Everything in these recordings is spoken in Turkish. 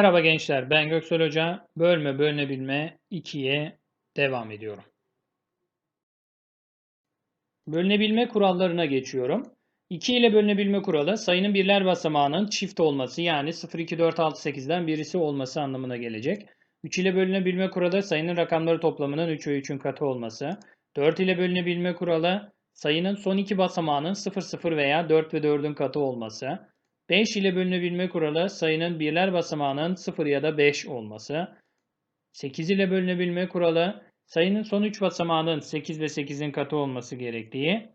Merhaba gençler, ben Göksel Hoca. Bölme bölünebilme 2'ye devam ediyorum. Bölünebilme kurallarına geçiyorum. 2 ile bölünebilme kuralı sayının birler basamağının çift olması yani 0, 2, 4, 6, 8'den birisi olması anlamına gelecek. 3 ile bölünebilme kuralı sayının rakamları toplamının 3 ve 3'ün katı olması. 4 ile bölünebilme kuralı sayının son iki basamağının 0, 0 veya 4 ve 4'ün katı olması. 5 ile bölünebilme kuralı sayının birler basamağının 0 ya da 5 olması. 8 ile bölünebilme kuralı sayının son 3 basamağının 8 ve 8'in katı olması gerektiği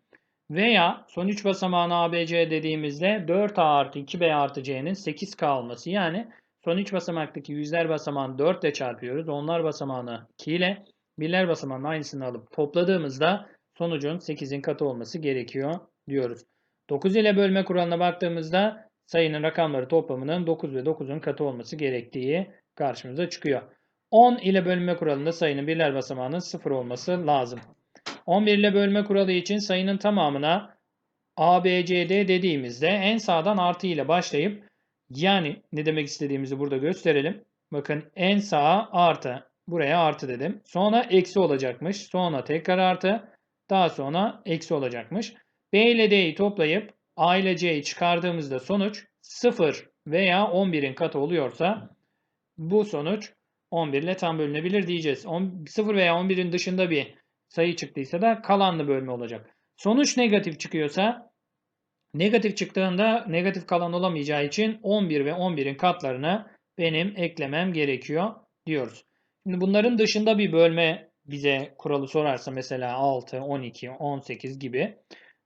veya son 3 basamağına ABC dediğimizde 4A artı 2B artı C'nin 8K olması. Yani son 3 basamaktaki yüzler basamağını 4 ile çarpıyoruz. Onlar basamağını 2 ile birler basamağının aynısını alıp topladığımızda sonucun 8'in katı olması gerekiyor diyoruz. 9 ile bölme kuralına baktığımızda sayının rakamları toplamının 9 ve 9'un katı olması gerektiği karşımıza çıkıyor. 10 ile bölme kuralında sayının birler basamağının 0 olması lazım. 11 ile bölme kuralı için sayının tamamına ABCD dediğimizde en sağdan artı ile başlayıp yani ne demek istediğimizi burada gösterelim. Bakın en sağa artı. Buraya artı dedim. Sonra eksi olacakmış. Sonra tekrar artı. Daha sonra eksi olacakmış. B ile D'yi toplayıp A ile C'yi çıkardığımızda sonuç 0 veya 11'in katı oluyorsa bu sonuç 11 ile tam bölünebilir diyeceğiz. 0 veya 11'in dışında bir sayı çıktıysa da kalanlı bölme olacak. Sonuç negatif çıkıyorsa negatif çıktığında negatif kalan olamayacağı için 11 ve 11'in katlarını benim eklemem gerekiyor diyoruz. Şimdi bunların dışında bir bölme bize kuralı sorarsa mesela 6, 12, 18 gibi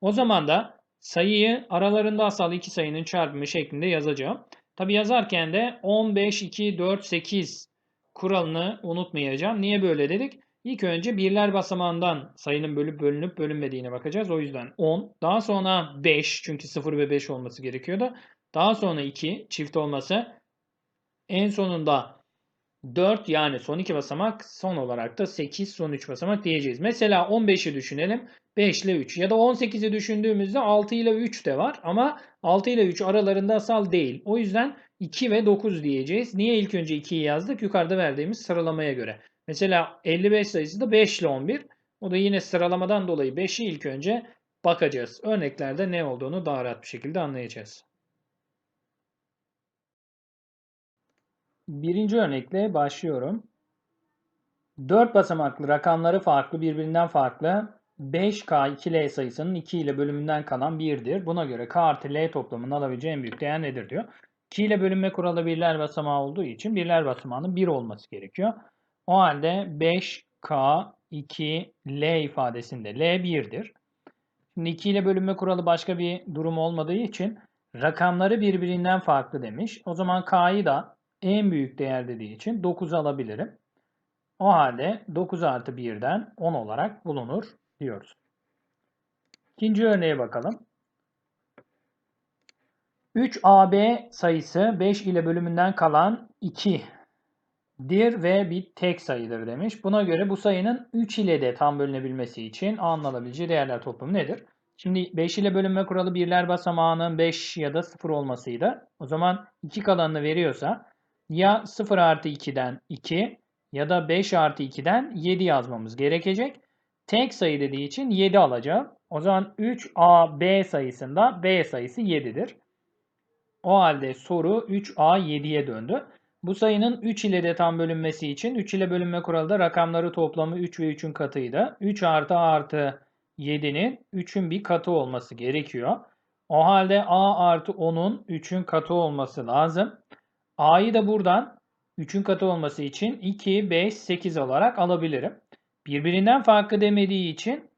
o zaman da sayıyı aralarında asal iki sayının çarpımı şeklinde yazacağım. Tabi yazarken de 15, 2, 4, 8 kuralını unutmayacağım. Niye böyle dedik? İlk önce birler basamağından sayının bölüp bölünüp bölünmediğine bakacağız. O yüzden 10. Daha sonra 5 çünkü 0 ve 5 olması gerekiyordu. Daha sonra 2 çift olması. En sonunda 4 yani son 2 basamak son olarak da 8 son 3 basamak diyeceğiz. Mesela 15'i düşünelim. 5 ile 3 ya da 18'i düşündüğümüzde 6 ile 3 de var ama 6 ile 3 aralarında asal değil. O yüzden 2 ve 9 diyeceğiz. Niye ilk önce 2'yi yazdık? Yukarıda verdiğimiz sıralamaya göre. Mesela 55 sayısı da 5 ile 11. O da yine sıralamadan dolayı 5'i ilk önce bakacağız. Örneklerde ne olduğunu daha rahat bir şekilde anlayacağız. Birinci örnekle başlıyorum. 4 basamaklı rakamları farklı birbirinden farklı 5K 2L sayısının 2 ile bölümünden kalan 1'dir. Buna göre K artı L toplamının alabileceği en büyük değer nedir diyor. 2 ile bölünme kuralı birler basamağı olduğu için birler basamağının 1 olması gerekiyor. O halde 5K 2 L ifadesinde L 1'dir. Şimdi 2 ile bölünme kuralı başka bir durum olmadığı için rakamları birbirinden farklı demiş. O zaman K'yı da en büyük değer dediği için 9 alabilirim. O halde 9 artı 1'den 10 olarak bulunur diyoruz. İkinci örneğe bakalım. 3AB sayısı 5 ile bölümünden kalan 2'dir ve bir tek sayıdır demiş. Buna göre bu sayının 3 ile de tam bölünebilmesi için A'nın alabileceği değerler toplamı nedir? Şimdi 5 ile bölünme kuralı birler basamağının 5 ya da 0 olmasıydı. O zaman 2 kalanını veriyorsa ya 0 artı 2'den 2 ya da 5 artı 2'den 7 yazmamız gerekecek. Tek sayı dediği için 7 alacağım. O zaman 3AB sayısında B sayısı 7'dir. O halde soru 3A 7'ye döndü. Bu sayının 3 ile de tam bölünmesi için 3 ile bölünme kuralı da rakamları toplamı 3 ve 3'ün katıydı. 3 artı artı 7'nin 3'ün bir katı olması gerekiyor. O halde A artı 10'un 3'ün katı olması lazım. A'yı da buradan 3'ün katı olması için 2, 5, 8 olarak alabilirim. Birbirinden farklı demediği için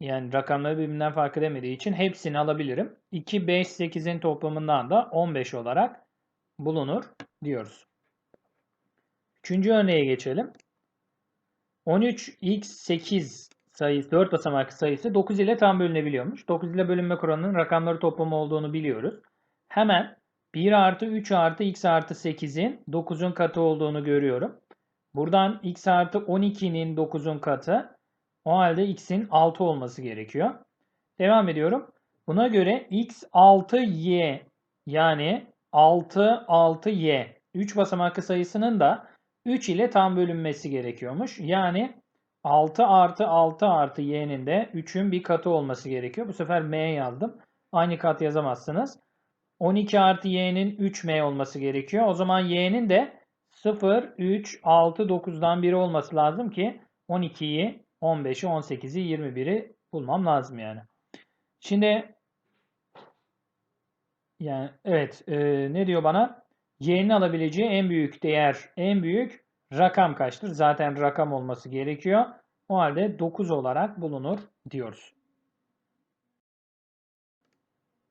yani rakamları birbirinden farklı demediği için hepsini alabilirim. 2, 5, 8'in toplamından da 15 olarak bulunur diyoruz. Üçüncü örneğe geçelim. 13x8 sayısı 4 basamak sayısı 9 ile tam bölünebiliyormuş. 9 ile bölünme kuralının rakamları toplamı olduğunu biliyoruz. Hemen 1 artı 3 artı x artı 8'in 9'un katı olduğunu görüyorum. Buradan x artı 12'nin 9'un katı. O halde x'in 6 olması gerekiyor. Devam ediyorum. Buna göre x 6y yani 6 6y 3 basamaklı sayısının da 3 ile tam bölünmesi gerekiyormuş. Yani 6 artı 6 artı y'nin de 3'ün bir katı olması gerekiyor. Bu sefer m yazdım. Aynı kat yazamazsınız. 12 artı y'nin 3m olması gerekiyor. O zaman y'nin de 0, 3, 6, 9'dan biri olması lazım ki 12'yi, 15'i, 18'i, 21'i bulmam lazım yani. Şimdi yani evet e, ne diyor bana? Y'nin alabileceği en büyük değer, en büyük rakam kaçtır? Zaten rakam olması gerekiyor. O halde 9 olarak bulunur diyoruz.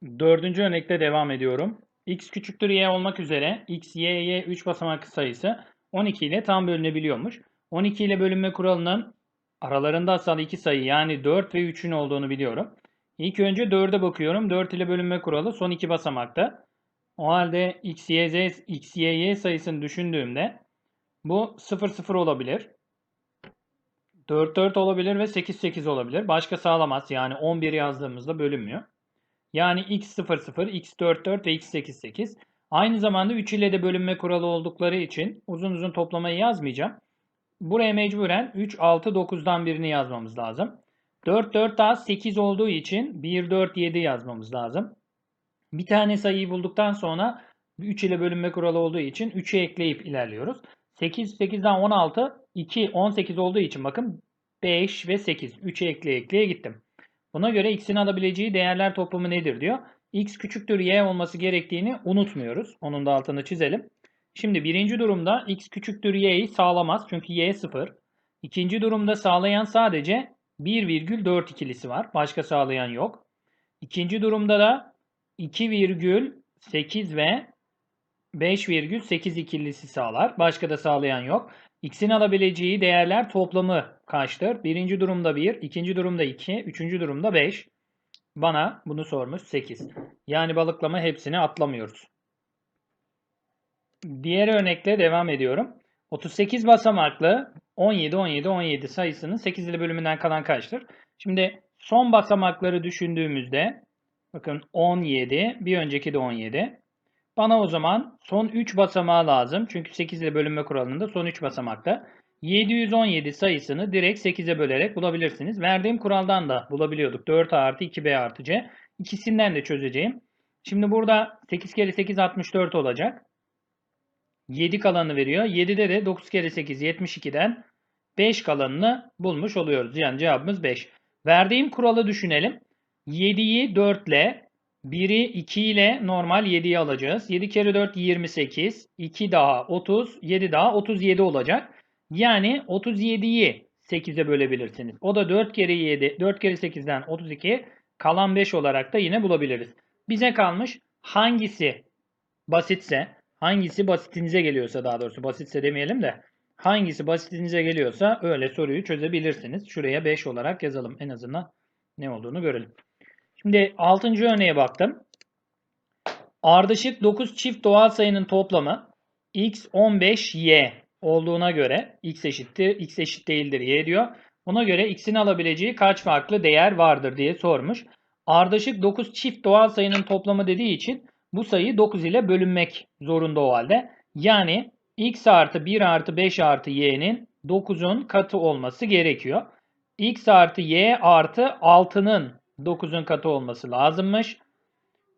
Dördüncü örnekte devam ediyorum. x küçüktür y olmak üzere x, y, y 3 basamaklı sayısı 12 ile tam bölünebiliyormuş. 12 ile bölünme kuralının aralarında asal iki sayı yani 4 ve 3'ün olduğunu biliyorum. İlk önce 4'e bakıyorum. 4 ile bölünme kuralı son iki basamakta. O halde x, y, z, x, y, y sayısını düşündüğümde bu 0, 0 olabilir. 4, 4 olabilir ve 8, 8 olabilir. Başka sağlamaz. Yani 11 yazdığımızda bölünmüyor. Yani x 0, 0, x 4, 4 ve x 8, 8. Aynı zamanda 3 ile de bölünme kuralı oldukları için uzun uzun toplamayı yazmayacağım. Buraya mecburen 3, 6, 9'dan birini yazmamız lazım. 4, 4 daha 8 olduğu için 1, 4, 7 yazmamız lazım. Bir tane sayıyı bulduktan sonra 3 ile bölünme kuralı olduğu için 3'ü ekleyip ilerliyoruz. 8, 8'den 16, 2, 18 olduğu için bakın 5 ve 8. 3'ü ekleye ekleye gittim. Buna göre x'in alabileceği değerler toplamı nedir diyor. x küçüktür y olması gerektiğini unutmuyoruz. Onun da altını çizelim. Şimdi birinci durumda x küçüktür y'yi sağlamaz çünkü y 0. İkinci durumda sağlayan sadece 1,4 ikilisi var. Başka sağlayan yok. İkinci durumda da 2,8 ve 5,8 ikilisi sağlar. Başka da sağlayan yok. X'in alabileceği değerler toplamı kaçtır? Birinci durumda 1, ikinci durumda 2, üçüncü durumda 5. Bana bunu sormuş 8. Yani balıklama hepsini atlamıyoruz. Diğer örnekle devam ediyorum. 38 basamaklı 17, 17, 17 sayısının 8 ile bölümünden kalan kaçtır? Şimdi son basamakları düşündüğümüzde bakın 17, bir önceki de 17. Bana o zaman son 3 basamağı lazım. Çünkü 8 ile bölünme kuralında son 3 basamakta. 717 sayısını direkt 8'e bölerek bulabilirsiniz. Verdiğim kuraldan da bulabiliyorduk. 4A artı 2B artı C. İkisinden de çözeceğim. Şimdi burada 8 kere 8 64 olacak. 7 kalanını veriyor. 7'de de 9 kere 8 72'den 5 kalanını bulmuş oluyoruz. Yani cevabımız 5. Verdiğim kuralı düşünelim. 7'yi 4 ile 1'i 2 ile normal 7'yi alacağız. 7 kere 4 28. 2 daha 30. 7 daha 37 olacak. Yani 37'yi 8'e bölebilirsiniz. O da 4 kere 7, 4 kere 8'den 32 kalan 5 olarak da yine bulabiliriz. Bize kalmış hangisi basitse, hangisi basitinize geliyorsa daha doğrusu basitse demeyelim de hangisi basitinize geliyorsa öyle soruyu çözebilirsiniz. Şuraya 5 olarak yazalım en azından ne olduğunu görelim. Şimdi 6. örneğe baktım. Ardışık 9 çift doğal sayının toplamı x 15y olduğuna göre x eşittir, x eşit değildir y diyor. Buna göre x'in alabileceği kaç farklı değer vardır diye sormuş. Ardışık 9 çift doğal sayının toplamı dediği için bu sayı 9 ile bölünmek zorunda o halde. Yani x artı 1 artı 5 artı y'nin 9'un katı olması gerekiyor. x artı y artı 6'nın 9'un katı olması lazımmış.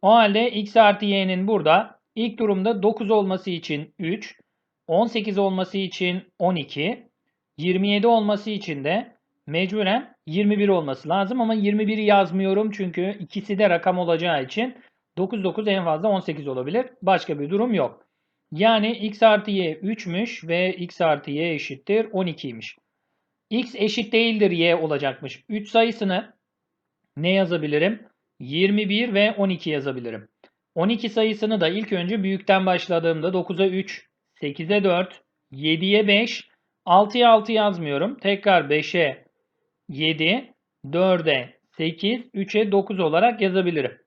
O halde x artı y'nin burada ilk durumda 9 olması için 3, 18 olması için 12, 27 olması için de mecburen 21 olması lazım ama 21'i yazmıyorum çünkü ikisi de rakam olacağı için 9 9 en fazla 18 olabilir. Başka bir durum yok. Yani x artı y 3'müş ve x artı y eşittir 12'ymiş. x eşit değildir y olacakmış. 3 sayısını ne yazabilirim? 21 ve 12 yazabilirim. 12 sayısını da ilk önce büyükten başladığımda 9'a 3, 8'e 4, 7'ye 5, 6'ya 6 yazmıyorum. Tekrar 5'e 7, 4'e 8, 3'e 9 olarak yazabilirim.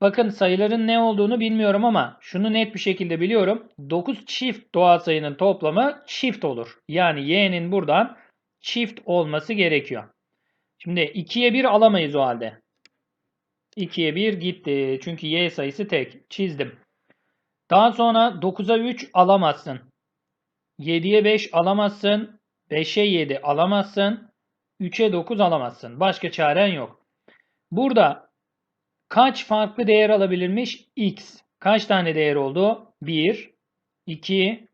Bakın sayıların ne olduğunu bilmiyorum ama şunu net bir şekilde biliyorum. 9 çift doğal sayının toplamı çift olur. Yani y'nin buradan çift olması gerekiyor. Şimdi 2'ye 1 alamayız o halde. 2'ye 1 gitti. Çünkü y sayısı tek. Çizdim. Daha sonra 9'a 3 alamazsın. 7'ye 5 alamazsın. 5'e 7 alamazsın. 3'e 9 alamazsın. Başka çaren yok. Burada kaç farklı değer alabilirmiş? X. Kaç tane değer oldu? 1, 2,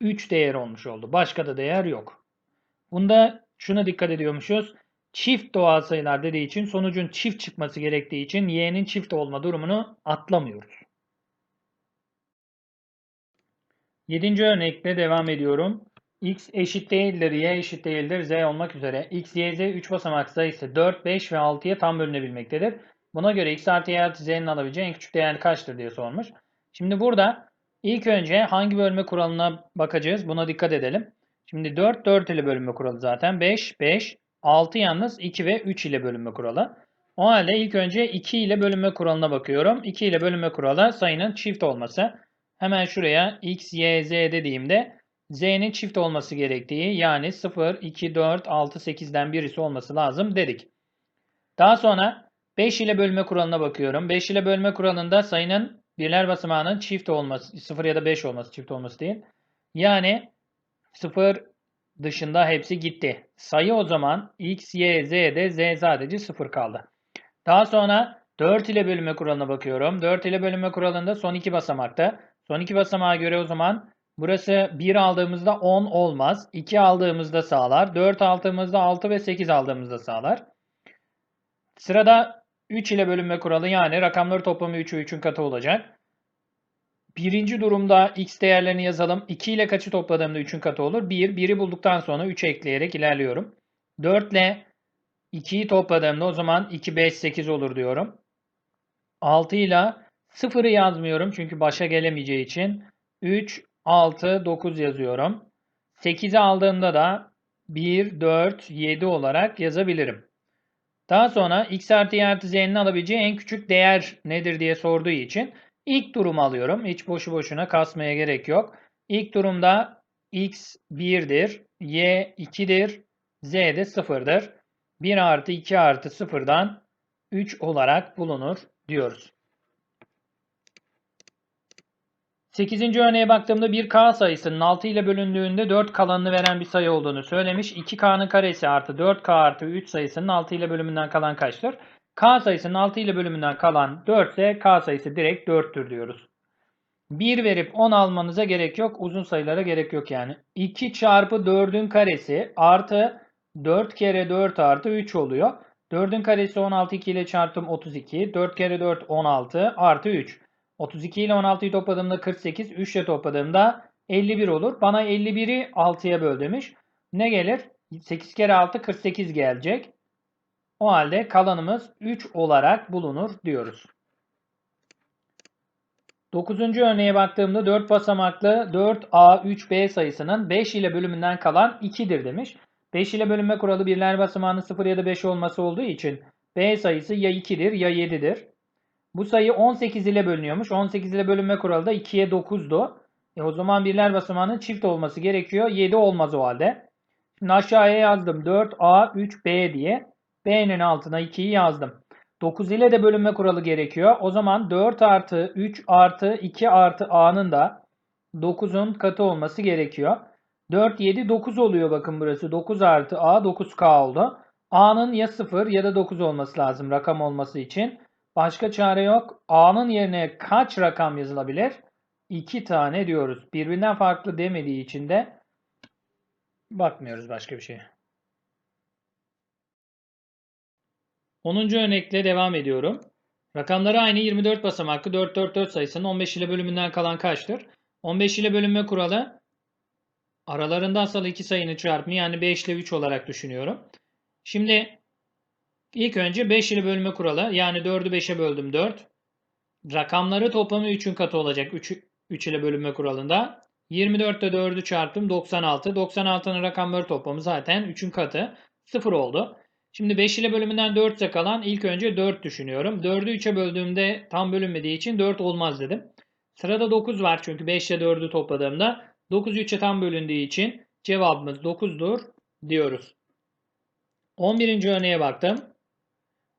3 değer olmuş oldu. Başka da değer yok. Bunda şuna dikkat ediyormuşuz. Çift doğal sayılar dediği için sonucun çift çıkması gerektiği için y'nin çift olma durumunu atlamıyoruz. Yedinci örnekle devam ediyorum. x eşit değildir, y eşit değildir, z olmak üzere. x, y, z 3 basamak sayısı 4, 5 ve 6'ya tam bölünebilmektedir. Buna göre x artı y artı z'nin alabileceği en küçük değer kaçtır diye sormuş. Şimdi burada ilk önce hangi bölme kuralına bakacağız? Buna dikkat edelim. Şimdi 4, 4 ile bölünme kuralı zaten. 5, 5, 6 yalnız 2 ve 3 ile bölünme kuralı. O halde ilk önce 2 ile bölünme kuralına bakıyorum. 2 ile bölünme kuralı sayının çift olması. Hemen şuraya x, y, z dediğimde z'nin çift olması gerektiği yani 0, 2, 4, 6, 8'den birisi olması lazım dedik. Daha sonra 5 ile bölme kuralına bakıyorum. 5 ile bölme kuralında sayının birler basamağının çift olması, 0 ya da 5 olması, çift olması değil. Yani 0 dışında hepsi gitti. Sayı o zaman x, y, z'de z sadece 0 kaldı. Daha sonra 4 ile bölünme kuralına bakıyorum. 4 ile bölünme kuralında son iki basamakta. Son iki basamağa göre o zaman burası 1 aldığımızda 10 olmaz. 2 aldığımızda sağlar. 4 aldığımızda 6 ve 8 aldığımızda sağlar. Sırada 3 ile bölünme kuralı yani rakamları toplamı 3'ü 3'ün katı olacak. Birinci durumda x değerlerini yazalım. 2 ile kaçı topladığımda 3'ün katı olur? 1. 1'i bulduktan sonra 3 ekleyerek ilerliyorum. 4 ile 2'yi topladığımda o zaman 2, 5, 8 olur diyorum. 6 ile 0'ı yazmıyorum çünkü başa gelemeyeceği için. 3, 6, 9 yazıyorum. 8'i aldığımda da 1, 4, 7 olarak yazabilirim. Daha sonra x artı y artı z'nin alabileceği en küçük değer nedir diye sorduğu için ilk durumu alıyorum. Hiç boşu boşuna kasmaya gerek yok. İlk durumda x 1'dir, y 2'dir, z de 0'dır. 1 artı 2 artı 0'dan 3 olarak bulunur diyoruz. 8. örneğe baktığımda 1k sayısının 6 ile bölündüğünde 4 kalanını veren bir sayı olduğunu söylemiş. 2k'nın karesi artı 4k artı 3 sayısının 6 ile bölümünden kalan kaçtır? K sayısının 6 ile bölümünden kalan 4 ise k sayısı direkt 4'tür diyoruz. 1 verip 10 almanıza gerek yok. Uzun sayılara gerek yok yani. 2 çarpı 4'ün karesi artı 4 kere 4 artı 3 oluyor. 4'ün karesi 16 2 ile çarptım 32. 4 kere 4 16 artı 3. 32 ile 16'yı topladığımda 48. 3 ile topladığımda 51 olur. Bana 51'i 6'ya böl demiş. Ne gelir? 8 kere 6 48 gelecek. O halde kalanımız 3 olarak bulunur diyoruz. 9. örneğe baktığımda 4 basamaklı 4A3B sayısının 5 ile bölümünden kalan 2'dir demiş. 5 ile bölünme kuralı birler basamağının 0 ya da 5 olması olduğu için B sayısı ya 2'dir ya 7'dir. Bu sayı 18 ile bölünüyormuş. 18 ile bölünme kuralı da 2'ye 9'du. E o zaman birler basamağının çift olması gerekiyor. 7 olmaz o halde. Şimdi aşağıya yazdım. 4A 3B diye. B'nin altına 2'yi yazdım. 9 ile de bölünme kuralı gerekiyor. O zaman 4 artı 3 artı 2 artı A'nın da 9'un katı olması gerekiyor. 4, 7, 9 oluyor bakın burası. 9 artı A 9K oldu. A'nın ya 0 ya da 9 olması lazım rakam olması için. Başka çare yok. A'nın yerine kaç rakam yazılabilir? 2 tane diyoruz. Birbirinden farklı demediği için de bakmıyoruz başka bir şeye. 10. örnekle devam ediyorum. Rakamları aynı 24 basamaklı 444 sayısının 15 ile bölümünden kalan kaçtır? 15 ile bölünme kuralı aralarında asal iki sayının çarpımı yani 5 ile 3 olarak düşünüyorum. Şimdi ilk önce 5 ile bölme kuralı yani 4'ü 5'e böldüm 4. Rakamları toplamı 3'ün katı olacak 3, 3 ile bölünme kuralında. 24 ile 4'ü çarptım 96. 96'nın rakamları toplamı zaten 3'ün katı 0 oldu. Şimdi 5 ile bölümünden 4 ise kalan ilk önce 4 düşünüyorum. 4'ü 3'e böldüğümde tam bölünmediği için 4 olmaz dedim. Sırada 9 var çünkü 5 ile 4'ü topladığımda 9 3'e tam bölündüğü için cevabımız 9'dur diyoruz. 11. örneğe baktım.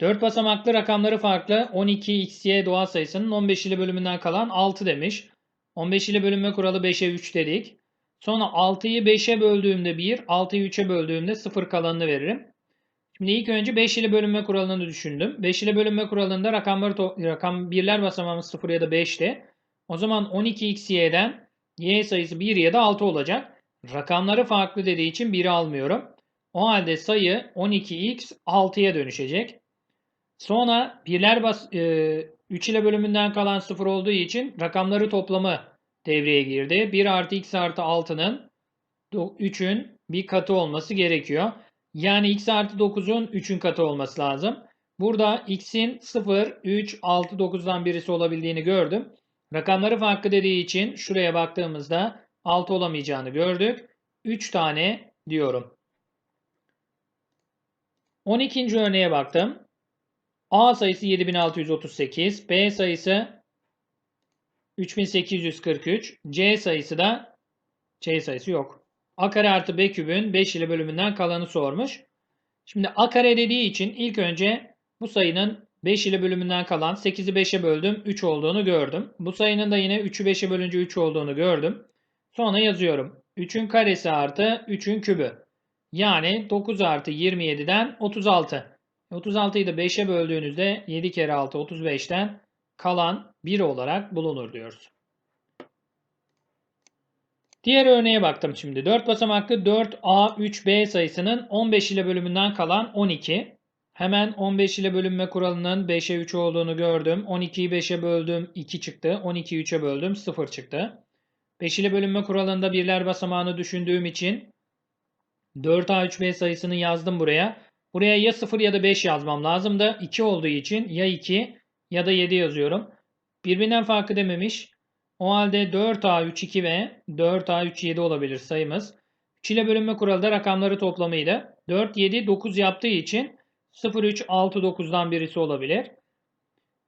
4 basamaklı rakamları farklı 12 xy doğal sayısının 15 ile bölümünden kalan 6 demiş. 15 ile bölünme kuralı 5'e 3 dedik. Sonra 6'yı 5'e böldüğümde 1, 6'yı 3'e böldüğümde 0 kalanını veririm. Şimdi ilk önce 5 ile bölünme kuralını düşündüm. 5 ile bölünme kuralında rakamları rakam birler basamağımız 0 ya da 5'ti. O zaman 12xy'den y sayısı 1 ya da 6 olacak. Rakamları farklı dediği için 1'i almıyorum. O halde sayı 12x 6'ya dönüşecek. Sonra birler bas e, 3 ile bölümünden kalan 0 olduğu için rakamları toplamı devreye girdi. 1 artı x artı 6'nın 3'ün bir katı olması gerekiyor. Yani x artı 9'un 3'ün katı olması lazım. Burada x'in 0, 3, 6, 9'dan birisi olabildiğini gördüm. Rakamları farklı dediği için şuraya baktığımızda 6 olamayacağını gördük. 3 tane diyorum. 12. örneğe baktım. A sayısı 7638, B sayısı 3843, C sayısı da C sayısı yok. A kare artı B kübün 5 ile bölümünden kalanı sormuş. Şimdi A kare dediği için ilk önce bu sayının 5 ile bölümünden kalan 8'i 5'e böldüm 3 olduğunu gördüm. Bu sayının da yine 3'ü 5'e bölünce 3 olduğunu gördüm. Sonra yazıyorum. 3'ün karesi artı 3'ün kübü. Yani 9 artı 27'den 36. 36'yı da 5'e böldüğünüzde 7 kere 6 35'ten kalan 1 olarak bulunur diyoruz. Diğer örneğe baktım şimdi. 4 basamaklı 4A 3B sayısının 15 ile bölümünden kalan 12. Hemen 15 ile bölünme kuralının 5'e 3 olduğunu gördüm. 12'yi 5'e böldüm 2 çıktı. 12'yi 3'e böldüm 0 çıktı. 5 ile bölünme kuralında birler basamağını düşündüğüm için 4A 3B sayısını yazdım buraya. Buraya ya 0 ya da 5 yazmam lazım da 2 olduğu için ya 2 ya da 7 yazıyorum. Birbirinden farkı dememiş. O halde 4A 3 2 ve 4A 3 7 olabilir sayımız. 3 ile bölünme kuralı da rakamları toplamıydı. 4 7 9 yaptığı için 0 3 6 9'dan birisi olabilir.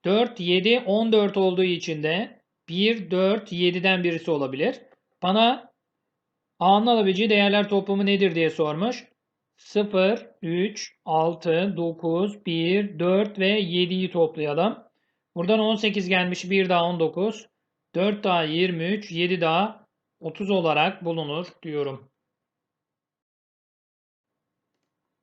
4 7 14 olduğu için de 1 4 7'den birisi olabilir. Bana A'nın alabileceği değerler toplamı nedir diye sormuş. 0, 3, 6, 9, 1, 4 ve 7'yi toplayalım. Buradan 18 gelmiş. 1 daha 19. 4 daha 23. 7 daha 30 olarak bulunur diyorum.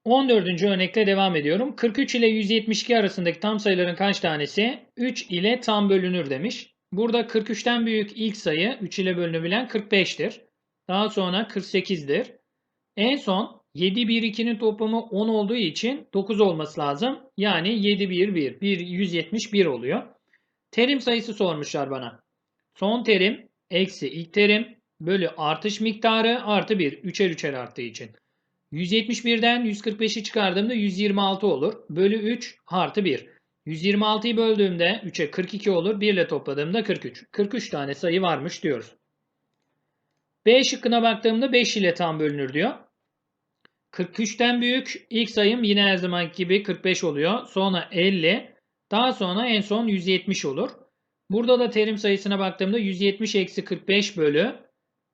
14. örnekle devam ediyorum. 43 ile 172 arasındaki tam sayıların kaç tanesi 3 ile tam bölünür demiş. Burada 43'ten büyük ilk sayı 3 ile bölünebilen 45'tir. Daha sonra 48'dir. En son 7, 1, 2'nin toplamı 10 olduğu için 9 olması lazım. Yani 7, 1, 1. 1, 171 oluyor. Terim sayısı sormuşlar bana. Son terim eksi ilk terim bölü artış miktarı artı 1. 3'er 3'er arttığı için. 171'den 145'i çıkardığımda 126 olur. Bölü 3 artı 1. 126'yı böldüğümde 3'e 42 olur. 1 ile topladığımda 43. 43 tane sayı varmış diyoruz. B şıkkına baktığımda 5 ile tam bölünür diyor. 43'ten büyük ilk sayım yine her zaman gibi 45 oluyor. Sonra 50. Daha sonra en son 170 olur. Burada da terim sayısına baktığımda 170 eksi 45 bölü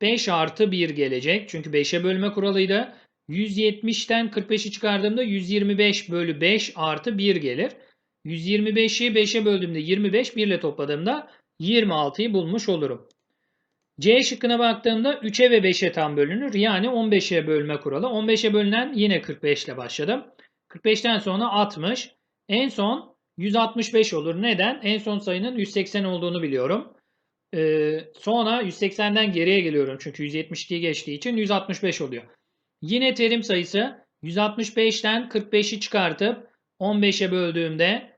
5 artı 1 gelecek. Çünkü 5'e bölme kuralıydı. 170'ten 45'i çıkardığımda 125 bölü 5 artı 1 gelir. 125'i 5'e böldüğümde 25, 1 ile topladığımda 26'yı bulmuş olurum. C şıkkına baktığımda 3'e ve 5'e tam bölünür. Yani 15'e bölme kuralı. 15'e bölünen yine 45 ile başladım. 45'ten sonra 60. En son 165 olur. Neden? En son sayının 180 olduğunu biliyorum. Ee, sonra 180'den geriye geliyorum. Çünkü 172'yi geçtiği için 165 oluyor. Yine terim sayısı 165'ten 45'i çıkartıp 15'e böldüğümde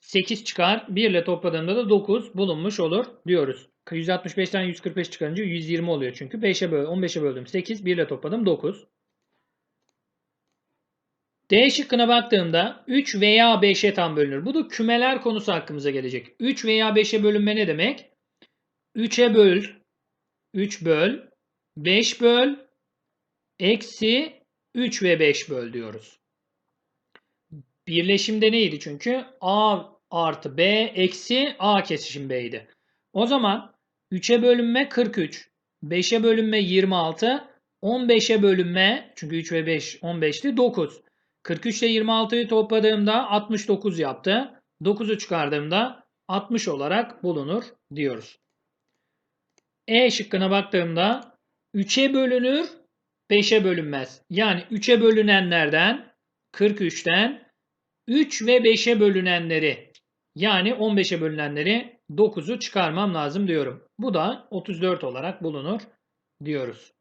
8 çıkar. 1 ile topladığımda da 9 bulunmuş olur diyoruz. 165'ten 145 çıkarınca 120 oluyor çünkü. 5'e böl 15'e böldüm 8. 1 ile topladım 9. D şıkkına baktığımda 3 veya 5'e tam bölünür. Bu da kümeler konusu hakkımıza gelecek. 3 veya 5'e bölünme ne demek? 3'e böl, 3 böl, 5 böl, eksi 3 ve 5 böl diyoruz. Birleşimde neydi çünkü? A artı B eksi A kesişim B'ydi. O zaman 3'e bölünme 43, 5'e bölünme 26, 15'e bölünme çünkü 3 ve 5 15'ti 9. 43 ile 26'yı topladığımda 69 yaptı. 9'u çıkardığımda 60 olarak bulunur diyoruz. E şıkkına baktığımda 3'e bölünür, 5'e bölünmez. Yani 3'e bölünenlerden 43'ten 3 ve 5'e bölünenleri yani 15'e bölünenleri 9'u çıkarmam lazım diyorum. Bu da 34 olarak bulunur diyoruz.